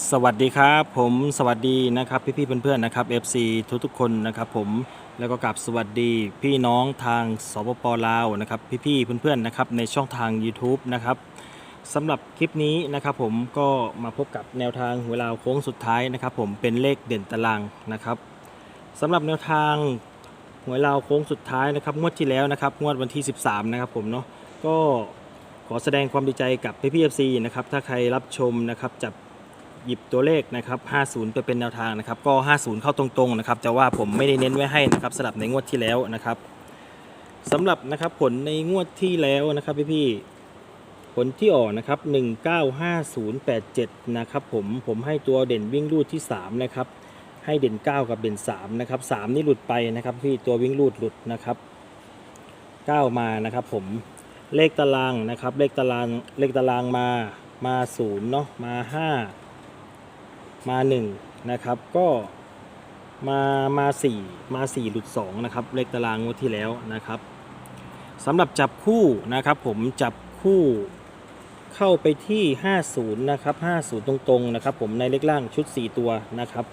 สวัสดีครับผมสวัสดีนะครับพี่ๆเพื่อนๆนะครับ FC ทุกๆคนนะครับผมแล้วก็กลับสวัสดีพี่น้องทางสปปลาวนะครับพี่ๆเพื่อนๆนะครับในช่องทาง YouTube นะครับสำหรับคลิปนี้นะครับผมก็มาพบกับแนวทางเวลาโค้งสุดท้ายนะครับผมเป็นเลขเด่นตารางนะครับสำหรับแนวทางหวยลาวโค้งสุดท้ายนะครับงวดที่แล้วนะครับงวดวันที่ 13 นะครับผมเนาะก็ขอแสดงความดีใจกับพี่พี่เอฟซีนะครับถ้าใครรับชมนะครับจับ หยิบตัวเลขนะครับ 50 ไปเป็นแนวทางนะครับ ก็ 50 เข้าตรงๆนะครับจะว่าผมไม่ได้เน้นไว้ให้นะครับสำหรับในงวดที่แล้วนะครับสำหรับนะครับผลในงวดที่แล้วนะครับพี่ๆผลที่ออกนะครับ 195087 นะครับผมผมให้ตัวเด่นวิ่งรูดที่ 3 นะครับ ให้เด่น 9 กับเด่น 3 นะครับ 3 นี่หลุดไปนะครับพี่ตัววิ่งรูดหลุดนะครับ 9 มานะครับผมเลขตารางนะครับ เลขตารางเลขตารางมามา0เนาะมา 5 มา1นะครับก็มามา4มา4หลุด2นะครับเลขตารางงวดที่แล้วนะครับสำหรับจับคู่นะครับผมจับคู่เข้าไปที่ 50นะครับ50 ตรงๆนะครับผมในเลขล่างชุด 4 ตัวนะครับ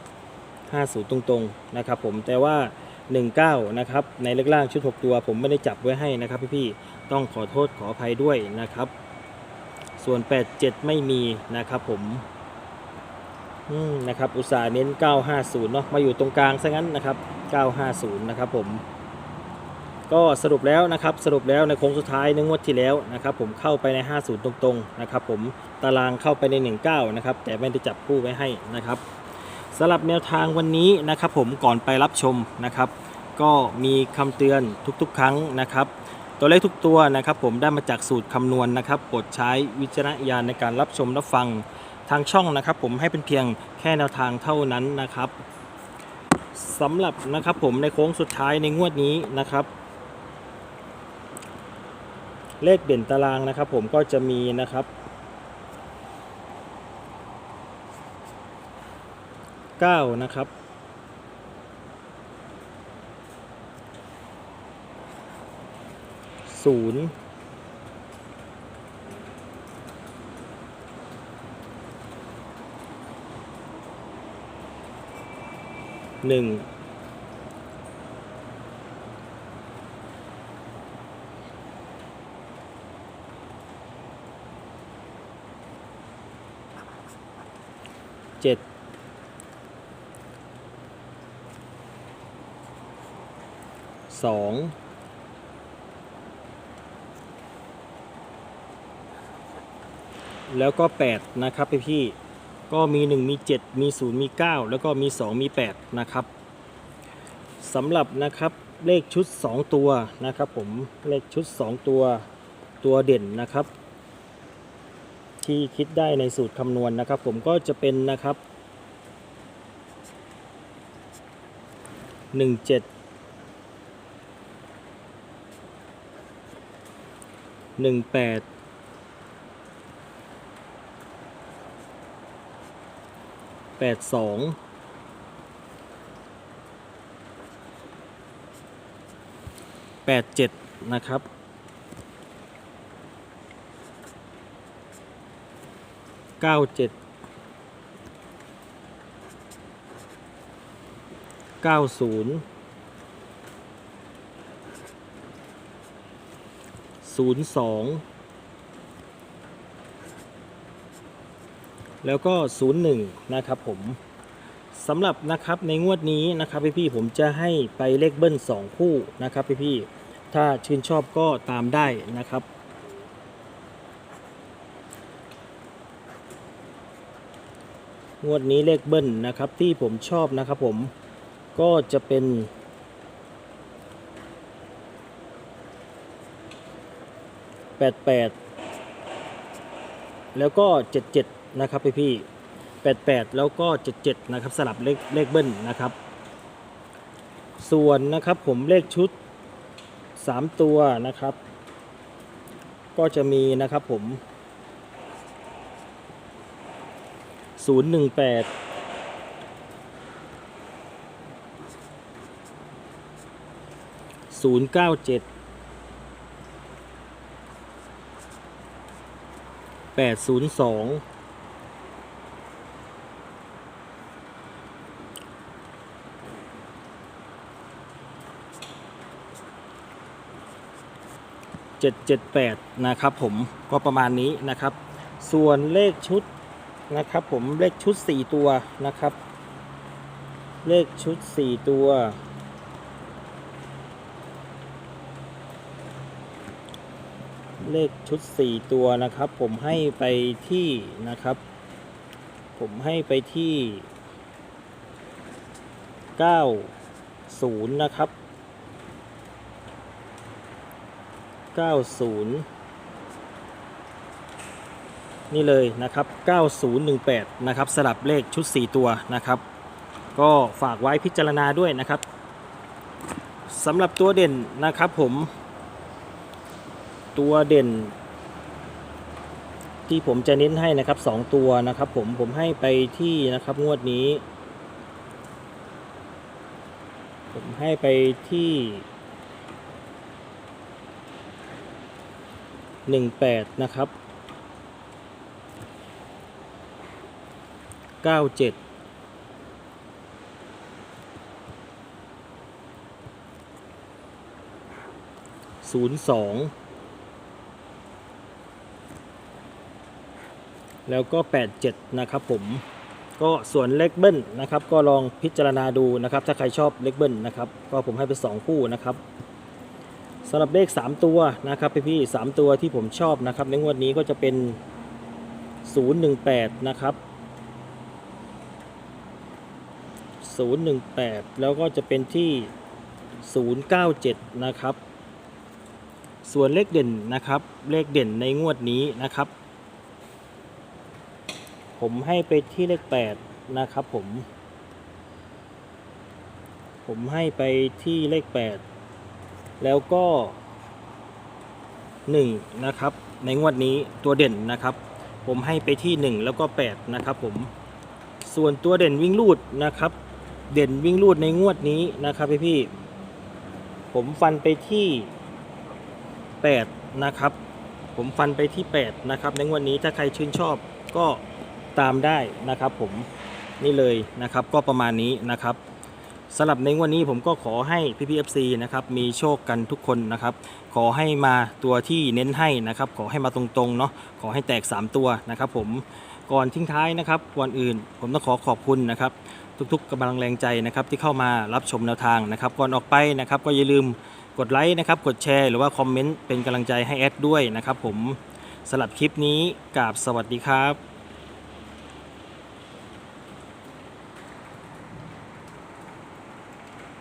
50 ตรงๆนะครับผมแต่ว่า 19นะครับในเลขล่างชุด 6 ตัว ผมไม่ได้จับไว้ให้นะครับพี่ๆต้องขอโทษขออภัยด้วยนะครับ ส่วน 87 ไม่มีนะครับผมอืม นะครับอุตสาห์เน้น 950 เนาะมาอยู่ตรงกลางซะงั้นนะครับ 950 นะครับผมก็สรุปแล้วนะครับสรุปแล้วในโค้งสุดท้ายในงวดที่แล้วนะครับผมเข้าไปใน 50 ตรงๆนะครับผมตารางเข้าไปใน 19 นะครับแต่ไม่ได้จับคู่ไว้ให้นะครับสำหรับแนวทางวันนี้นะครับผมก่อนไปรับชมนะครับ ก็มีคำเตือนทุกๆ ครั้งนะครับ ตัวเลขทุกตัวนะครับผมได้มาจากสูตรคำนวณนะครับโปรดใช้วิจารณญาณในการรับชมรับฟัง ทางช่องนะครับผมให้เป็นเพียงแค่แนวทางเท่านั้นนะครับสำหรับนะครับผมในโค้งสุดท้ายในงวดนี้นะครับ เลขเด่นตารางนะครับ ผมก็จะมีนะครับ 9 นะครับ 0 หนึ่งเจ็ดสองแล้วก็ 8 นะครับพี่พี่ ก็มี 1 มี 7 มี 0 มี 9 แล้วก็มี 2 มี 8 นะครับสำหรับนะครับเลขชุด 2 ตัวนะครับผมเลขชุด 2 ตัวตัวเด่นนะครับ ที่คิดได้ในสูตรคำนวณนะครับ ผมก็จะเป็นนะครับ 1 7 1 8 แปดสองแปดเจ็ดนะครับเก้าเจ็ดเก้าศูนย์ศูนย์สอง แล้วก็ 01 นะครับผมสำหรับนะครับในงวดนี้นะครับพี่ๆผมจะให้ไปเลขเบิ้ล 2 คู่นะครับพี่ๆถ้าชื่นชอบก็ตามได้นะครับ งวดนี้เลขเบิ้ลนะครับที่ผมชอบนะครับผมก็จะเป็น88แปดแล้วก็77 นะครับพี่พี่88แล้วก็77นะครับสลับเลขเลขเบิ้ลนะครับ ส่วนนะครับผมเลขชุด3ตัวนะครับ ก็จะมีนะครับผม018 097 802 778 นะครับผมก็ประมาณนี้นะครับ ส่วนเลขชุดนะครับผมเลขชุด 4 ตัวนะครับ เลขชุด 4 ตัว เลขชุด 4 ตัวนะครับ ผมให้ไปที่นะครับ ผมให้ไปที่ 90 นะครับ 90 นี่เลยนะครับ 9018 นะครับ สลับเลขชุด 4 ตัวนะครับ ก็ฝากไว้พิจารณาด้วยนะครับสำหรับตัวเด่นนะครับผม ตัวเด่น ที่ผมจะเน้นให้นะครับ 2 ตัวนะครับผมผมให้ไปที่นะครับงวดนี้ ผมให้ไปที่ หนึ่งแปดนะครับเก้าเจ็ดศูนย์สองแล้วก็แปดเจ็ดนะครับผม ก็ส่วนเล็กเบิ้ลนะครับ ก็ลองพิจารณาดูนะครับ ถ้าใครชอบเล็กเบิ้ลนะครับ ก็ผมให้ไปสองคู่นะครับ สำหรับเลข 3 ตัวนะครับพี่พี่สามตัวที่ผมชอบนะครับในงวดนี้ก็จะเป็น 018 นะครับ 018 แล้วก็จะเป็นที่ 097 นะครับ ส่วนเลขเด่นนะครับ เลขเด่นในงวดนี้นะครับ ผมให้ไปที่เลข 8 นะครับผม ผมให้ไปที่เลข 8 แล้วก็ 1 นะครับ ในงวดนี้ตัวเด่นนะครับ ผมให้ไปที่ 1 แล้วก็ 8 นะครับผมส่วนตัวเด่นวิ่งลูดนะครับ เด่นวิ่งลูดในงวดนี้นะครับพี่พี่ๆผมฟันไปที่ 8 นะครับ ผมฟันไปที่ 8 นะครับ ในงวดนี้ถ้าใครชื่นชอบก็ตามได้นะครับผมนี่เลยนะครับก็ประมาณนี้นะครับ สำหรับในวดนี้ผมก็ขอให้พี่พีเอฟซีนะครับมีโชคกันทุกคนนะครับ ขอให้มาตัวที่เน้นให้นะครับ ขอให้มาตรงๆเนาะขอให้แตก 3 ตัวนะครับผมก่อนทิ้งท้ายนะครับวันอื่น ผมต้องขอขอบคุณนะครับ ทุกๆกำลังแรงใจนะครับที่เข้ามารับชมแนวทางนะครับก่อนออกไปนะครับก็อย่าลืมกดไลค์นะครับกดแชร์หรือว่าคอมเมนต์เป็นกำลังใจให้แอดด้วยนะครับผมสำหรับคลิปนี้กราบสวัสดีครับ